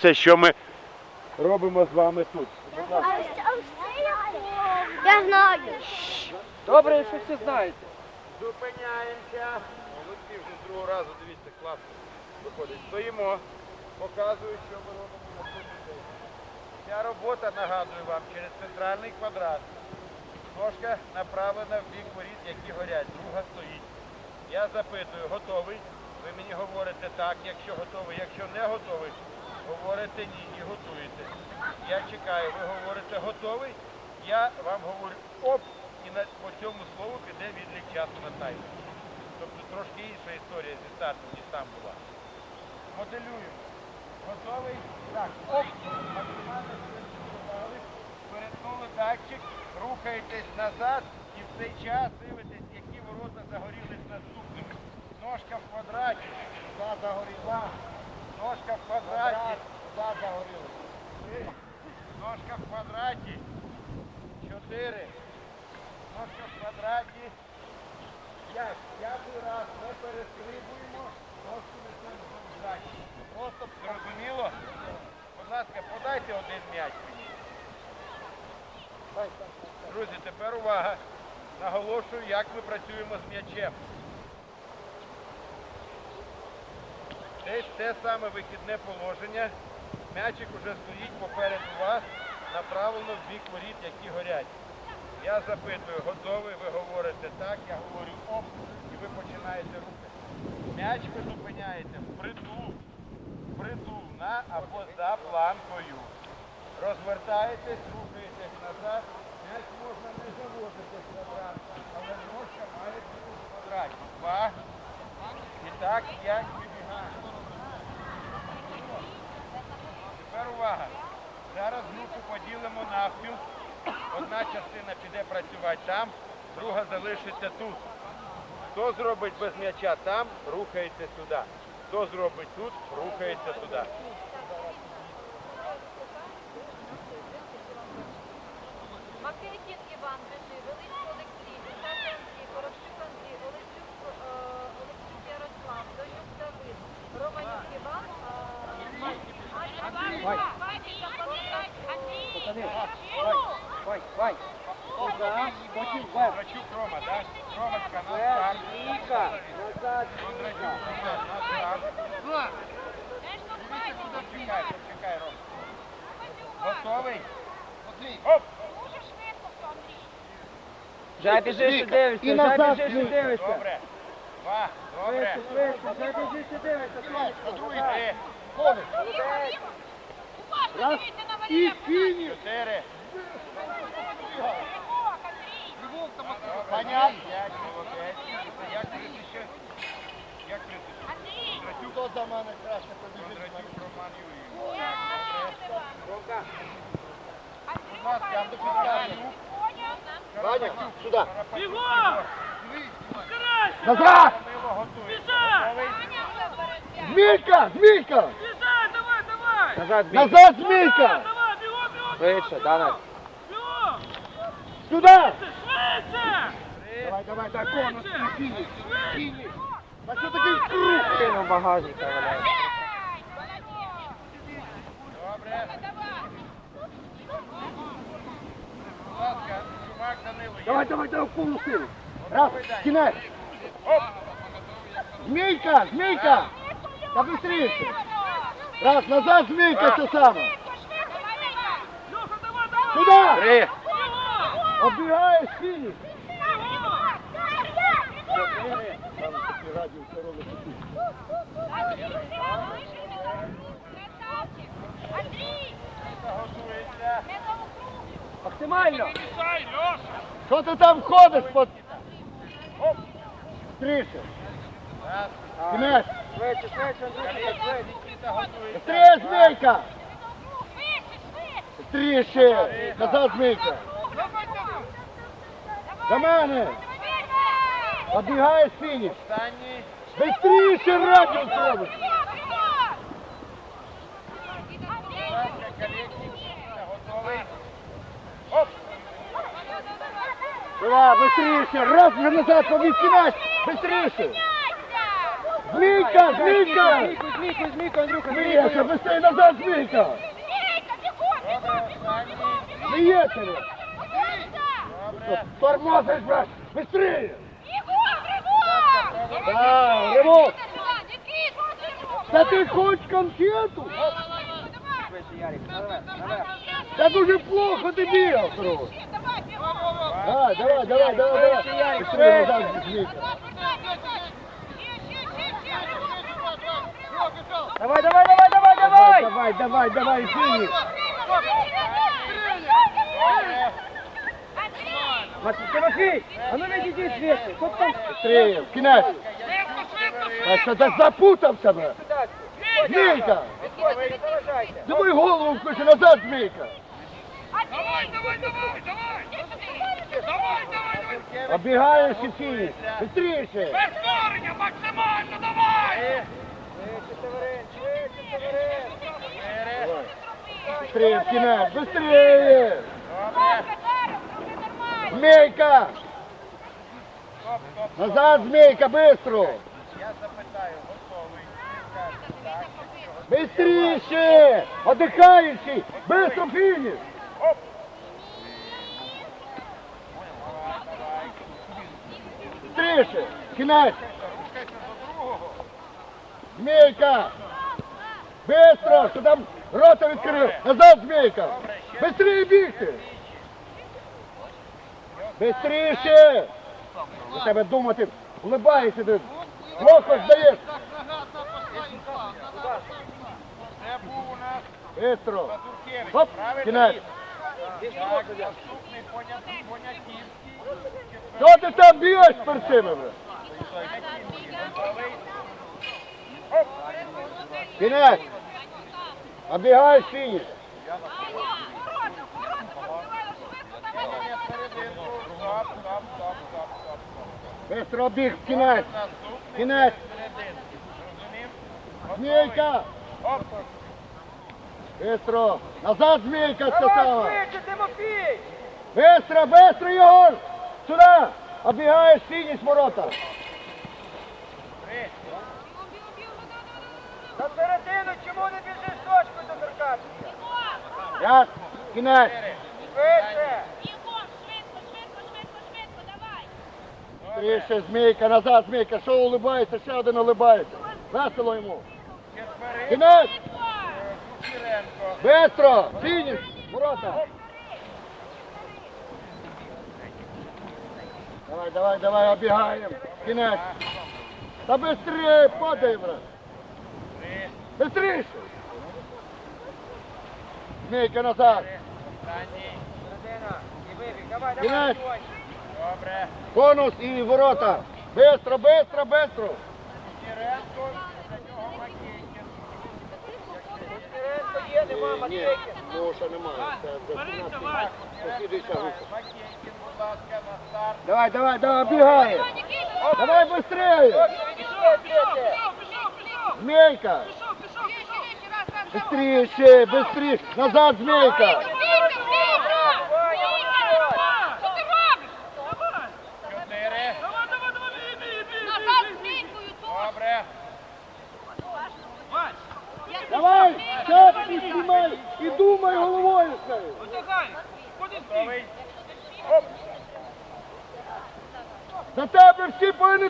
Це що ми робимо з вами тут. Я знаю. Добре, що всі знаєте. Зупиняємося. Молодці вже з другого разу, дивіться, класно виходить. Стоїмо, показую, що ми робимо. Ця робота, нагадую вам, через центральний квадрат. Ножка направлена в бік воріт, які горять. Друга стоїть. Я запитую, готовий? Ви мені говорите так, якщо готовий. Якщо не готовий, говорите ні і готуєте. Я чекаю, ви говорите готовий, я вам говорю оп, і на, по цьому слову піде відлік часу на таймер. Тобто трошки інша історія зі старту, ніж там була. Моделюємо. Готовий? Так, оп, максимально швидко. Перетнули датчик, рухаєтесь назад і в цей час дивитесь, які ворота загорілись наступними. Ножка в квадраті, туди загоріла. Ножка в квадраті. Ножка в квадраті. Чотири. Ножка в квадраті. П'ять. П'ятий раз не перестрибуємо. Ножку несемо в квадраті. Просто зрозуміло? Будь ласка, подайте один м'яч мені. Друзі, тепер увага. Наголошую, як ми працюємо з м'ячем. Десь те саме вихідне положення. М'ячик уже стоїть попереду вас, направлено в бік воріт, які горять. Я запитую, готовий, ви говорите так, я говорю оп, і ви починаєте рухати. М'яч ви зупиняєте впритул, впритул на або за планкою. Розвертаєтесь, рухаєтесь назад. М'яч можна не заводити в квадрат, але ножка має бути в квадраті. Два. І так, п'ять вибігаємо. Тепер увага. Зараз групу поділимо навпіл. Одна частина піде працювати там, друга залишиться тут. Хто зробить без м'яча там, рухається сюди. Хто зробить тут, рухається туди. Вай, вай. Потім вверх. Кондрачук Рома, так? Ромочка, назад, Кондрачук Віка. Рома, на старт. Дивіться, куди чекай, почекай, Ром. Готовий? Оп! Вже біжиш і дивишся, вже біжиш і дивишся. Добре. Два, добре. Вже біжиш і дивишся. Другий три. Раз, і фініш. Чотири. Понятно. П'ять, молодець. Як прізвище? Як прізвище? Кондрачук. Хто за мене краще побіжить? Кондрачук Роман Юрійович. Добре. Будь ласка, я допомагаю. Ваня, сюди. Бігом! Назад! Данило готує. Готовий? Змійка! Змійка! Назад. Назад, змійка! Швидше, Дана. Сюди! Три. Давай, давай, так, конус, фініш, фініш. А що такий круг? Кинув валяє. Добре. Є? Давай, давай, давай, повну силу. Раз, кінець. Змійка, змійка! Та быстріше. Раз, назад, змійка, це саме. Сюди! Три. Оббігаєш фініш. Максимально. Що ти там ходиш? Под... Стріше. Кінець. Швидше, швидше, Андрюшка, швидше. Стріє, змійка! Стріше! Назад, змійка! До мене! Оббігаєш фініш! Бистріше. Нікіта готовий. Давай, бистріше! Раз назад, побіг кінець! Бистріше! Змійка, змійка! Змійку, змійку, змійку, Андрюха, Змійка, змійку. быстрее назад, змійка! Сміється! Тормозиш, брат! Быстрее! Да, ремонт! Та ти хоч конфету? Ярик, наверх, наверх. Та дуже плохо ти бігав, трохи. Давай, давай, давай, давай, давай. Быстрее назад, змійка. Давай, давай, давай, давай, Давай, давай! давай, давай, давай. Матвій, Тимофій, а ну відійди звідси. Хто там? В кінець. Та що ти запутався, брат? Змійка! Давай голову включи назад, змійка. Оббігаєш і фініш. Быстріше. Северин, швидше, Северин. Быстрее, в кінець, быстрее. Змійка! Назад, змійка, быстро. Я запитаю, готовий? Скажете, так. Быстріше! Отдыхающий! Быстро фініш! Быстріше! Кінець! Змійка! Быстро! Що там рота відкрив! Назад, змійка! Быстрее бігти! Быстріше! За тебе думати, улибаєшся ти! Плохо здаєш! Це був у нас Быстро! Туркевич. Хоп, Правильно? кінець! Так, наступний понятий, понятівський. Що ти там б'єш перед цими? бля? Стоп, стоп, стоп. Бистро обіг, кінець! Кінець! Змійка! Бистро! Назад змійка сказала! Бистро, бистро, Єгор! Сюди! Обігаєш фініш ворота! три. На середину, чому не біжиш точкою до Каркашика? П'ять! Кінець! Швидше! Тріше змійка, назад змійка, що улибається, ще один улибається. Весело йому. Кінець! Кучеренко. Бистро! Фініш! Ворота! Давай, давай, давай, обігаємо. Кінець. Та быстрее падай, брат. Быстріше. Змійка назад. Кінець. Добре. Конус і ворота. Бистро, бистро, бистро. Матвійкін. Моша немає. Давай, давай, давай, обігає. Давай быстрее. Змейка. Быстрее, быстрее. Назад, змейка. Давай, шапки знімай і думай головою з нею. За тебе всі повинні